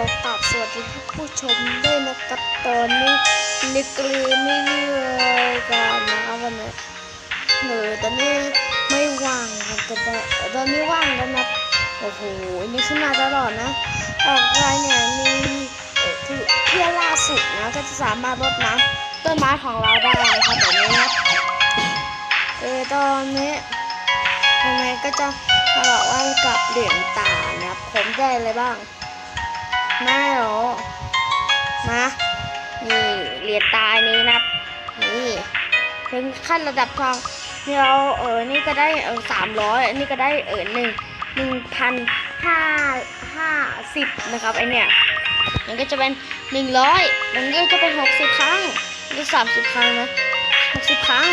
ขอกราบสวัสดีท่านผู้ชมด้วยนะครับตอนนี้นิกลีไม่มีรายการนะครับวันนี้เออตอนนี้ไม่ว่างกันแต่ตอนนี้ว่างแล้วนะโอ้โหนี่ขึ้นมาตลอดนะออกรายเนี่ยมีเอ่อล่าสุดนะก็จะสามารถรดน้ำต้นไม้ของเราได้นะครับแบบนี้นะเออตอนนี้ยังไงก็จะบอกว่ากับเหรียญตานะครับผมได้อะไรบ้าง ไม่หรอมานี่เหรียญตายนี้นะนี่ถึงขั้นระดับทองเราเออนี่ก็ได้เออสามร้อยอันนี้ก็ได้เออหนึ่งหนึ่งพันห้าห้าสิบนะครับไอเนี่ยมันก็จะเป็นหนึ่งร้อยมันก็จะเป็นหกสิบครั้งนี่สามสิบครั้งนะหกสิบครั้ง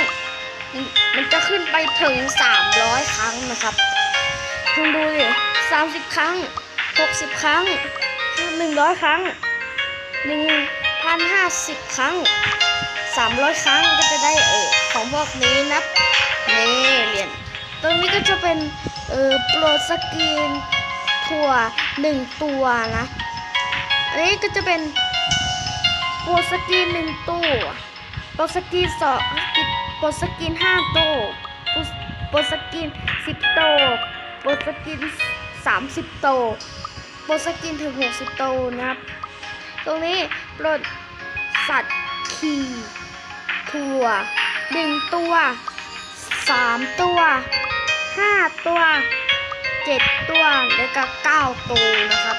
มันมันจะขึ้นไปถึงสามร้อยครั้งนะครับคุณดูดิสามสิบครั้งหกสิบครั้ง หนึ่งร้อยครั้งหนึ่งพันห้าสิบครั้งสามร้อยครั้งก็จะได้เออของพวกนี้นะนี่เหรียญตรงนี้ก็จะเป็นเออโปรสกีนถั่วหนึ่งตัวนะอันนี้ก็จะเป็นโปรสกีนหนึ่งตัวโปรสกีนสองโปรสกีนห้าตัวโปรสกีนสิบตัวโปรสกีนสามสิบตัว โปสกินถึง 60โตวนะครับ ตรงนี้ปลดสัตว์ขี่ถั่วหนึ่งตัวสามตัวห้าตัวเจ็ดตัวแล้วก็เก้าตัวนะครับ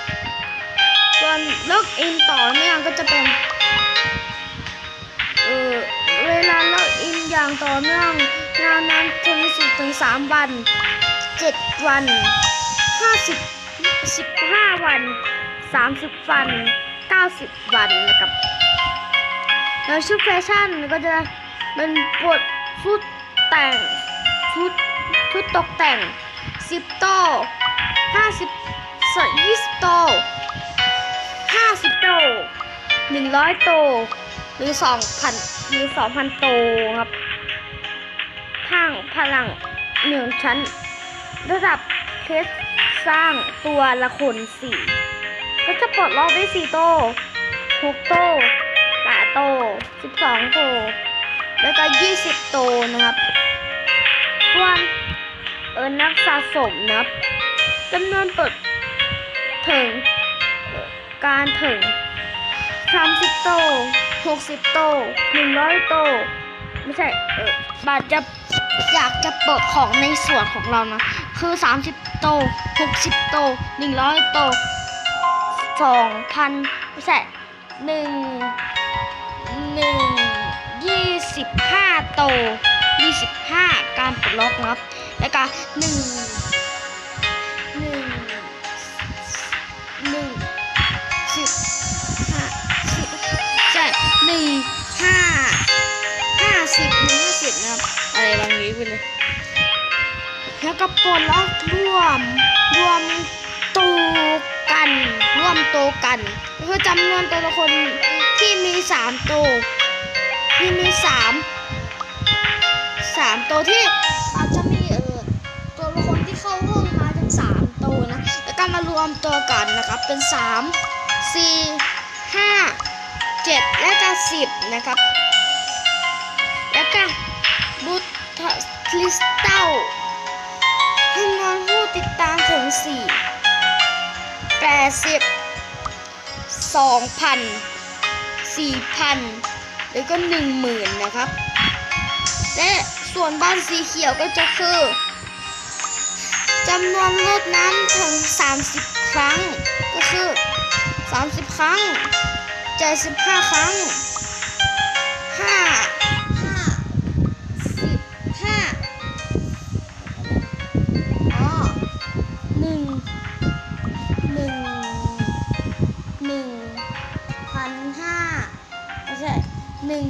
ส่วนล็อกอินต่อเนื่องก็จะเป็นเออเวลาล็อกอินอย่างต่อเนื่องยาวนานถึงสิบถึงสามวันเจ็ดวันห้าสิบ 15 วัน 30 วัน 90 วันนะครับแล้วชุดแฟชั่นก็จะเป็นบทชุดแต่งชุดชุดตกแต่ง 10 โต50ส20 โต50 โต100 โตหรือ 2,000 หรือ 2,000 โตครับทางพลังหนึ่งชั้น ระดับเทส สร้างตัวละคนสี่ก็จะปลดล็อกได้สี่โต้หกโต้แปดโต้สิบสองโต้แล้วก็ยี่สิบโตนะครับส่วนเออนักสะสมนะครับจำนวนเปิดถึงการถึงสามสิบโตหกสิบโตหนึ่งร้อยโตไม่ใช่เออบาทจะอยากจะเปิดของในส่วนของเรานะ คือ30 โต60โต100โต2,000ไม่ใช่หนึ่งหนึ่งยี่สิบห้าโตยี่สิบห้าการปลดล็อกนะครับ แล้วก็หนึ่งหนึ่งหนึ่งสิบห้าสิบใช่หนึ่งห้าห้าสิบหนึ่งห้าสิบนะครับอะไรบางนี้ไปเลย แล้วก็ปลดล็อกรวมรวมตัวกันรวมตัวกันคือจำนวนตัวละครที่มีสามตัวที่มีสามสามตัวที่อาจจะมีเออตัวละครที่เข้าห้องมาทั้งสามตัวนะแล้วก็มารวมตัวกันนะครับเป็นสามสี่ห้าเจ็ดและก็สิบนะครับ แล้วก็บูทคริสตัล ติดตามถึง 4 80 2,000 4,000 แล้วก็ 10,000 นะครับ และส่วนบ้านสีเขียวก็จะคือจำนวนรดน้ำถึง 30 ครั้ง ก็คือ 30 ครั้ง 75 ครั้ง5 หนึ่ง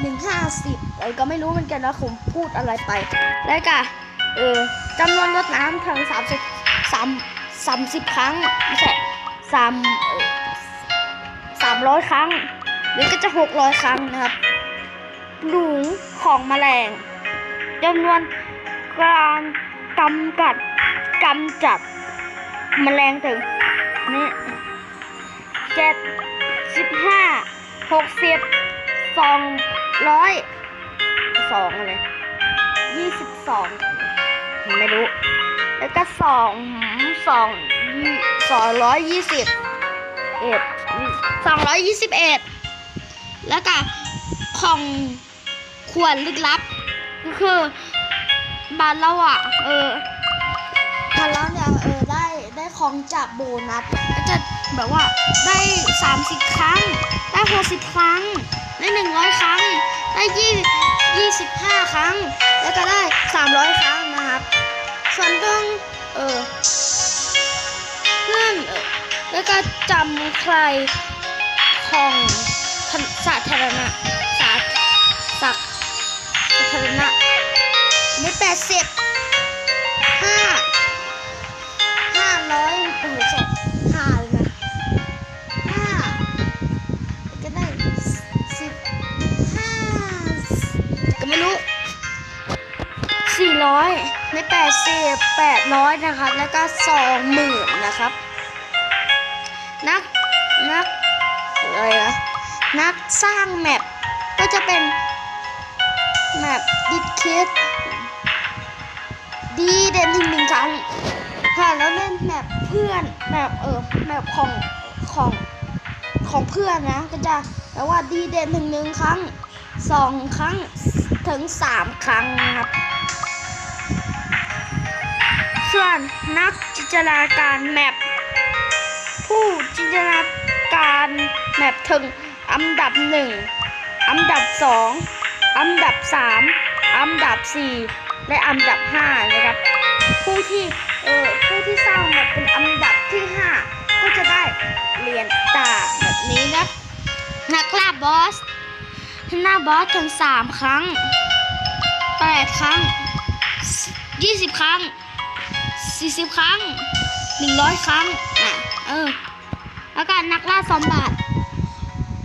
หนึ่งห้าสิบอะไรก็ไม่รู้เหมือนกันนะผมพูดอะไรไป แล้วก็เออจำนวนรดน้ำถึงสามสิบสามสามสิบครั้งไม่ใช่สามสามร้อยครั้ง หรือก็จะหกร้อยครั้งนะครับหลุมของแมลงจำนวนการกำกัดกำจัดแมลงถึงนี่เจ็ดสิบห้า หกสิบสองร้อยสองอะไรยี่สิบสองไม่รู้ แล้วก็สองสองสองร้อยยี่สิบเอ็ดสองร้อยยี่สิบเอ็ดแล้วก็ของขวดลึกลับ ก็คือบ้านเราอะ เออบ้านเราเนี่ยเออได้ได้ ของจากโบนัสก็จะแบบว่าได้สามสิบครั้ง ได้หกสิบครั้ง ได้หนึ่งร้อยครั้ง ได้ยี่ยี่สิบห้าครั้ง แล้วก็ได้สามร้อยครั้งนะครับ ส่วนเรื่องเออเพื่อนเออแล้วก็จำใครของสาธารณะสาสักสาธารณะได้แปดสิบห้า แปดสิบแปดร้อยนะครับ แล้วก็สองหมื่นนะครับ นักนักอะไรนะนักสร้างแมปก็จะเป็นแมปดิดคิดดีเด่นถึงหนึ่งครั้งค่ะแล้วเล่นแมปเพื่อนแมปเออแมปของของของเพื่อนนะก็จะแปลว่าดีเด่นถึงหนึ่งครั้งสองครั้งถึงสามครั้งครับ ส่วนนักจินตนาการแมปผู้จินตนาการแมปถึงอันดับหนึ่งอันดับสองอันดับสามอันดับสี่และอันดับห้านะครับ ผู้ที่เออผู้ที่สร้างแมปเป็นอันดับที่ห้าก็จะได้เหรียญตาแบบนี้นะนักล่าบอสหน้าบอสถึงสามครั้งแปดครั้งยี่สิบครั้ง สี่สิบครั้งหนึ่งร้อยครั้งอะเออแล้วก็นักล่าสมบัติ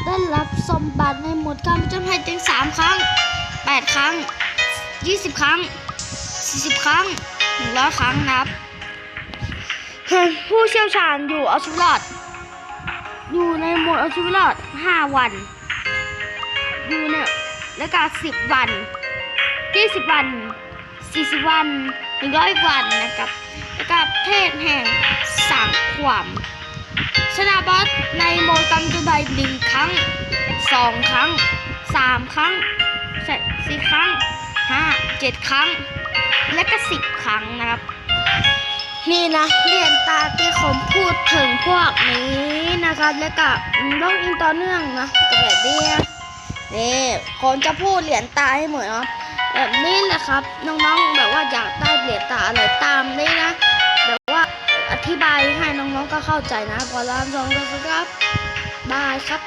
ได้รับสมบัติในหมวดการผจญภัยถึงสามครั้งแปดครั้งยี่สิบครั้งสี่สิบครั้งหนึ่งร้อยครั้งนะครับ ผู้เชี่ยวชาญอยู่เอาชีวิตรอดอยู่ในหมดเอาชีวิตรอดห้าวัน อยู่เนี่ยแล้วก็สิบวันยี่สิบวัน40วัน100วันนะครับ แล้วก็เพแห่งสังความชนะบอสในโมดกำจัดใบหนึ่งครั้งสองครั้งสามครั้งสี่ครั้งห้าเจ็ดครั้ง และก็สิบครั้งนะครับ นี่นะเรียนตาที่ผมพูดถึงพวกนี้นะครับ แล้วก็ลองอินต่อเนื่องนะกับแบบนี้นะนี่ผมจะพูดเหรียญตาให้เหมดนะครับ แบบนี้แหละครับ น้องๆแบบว่าอยากได้เหรียญตาอะไรตามได้นะ แบบว่าอธิบายให้น้องๆก็เข้าใจนะพอแล้วน้องๆก็ครับบายครับ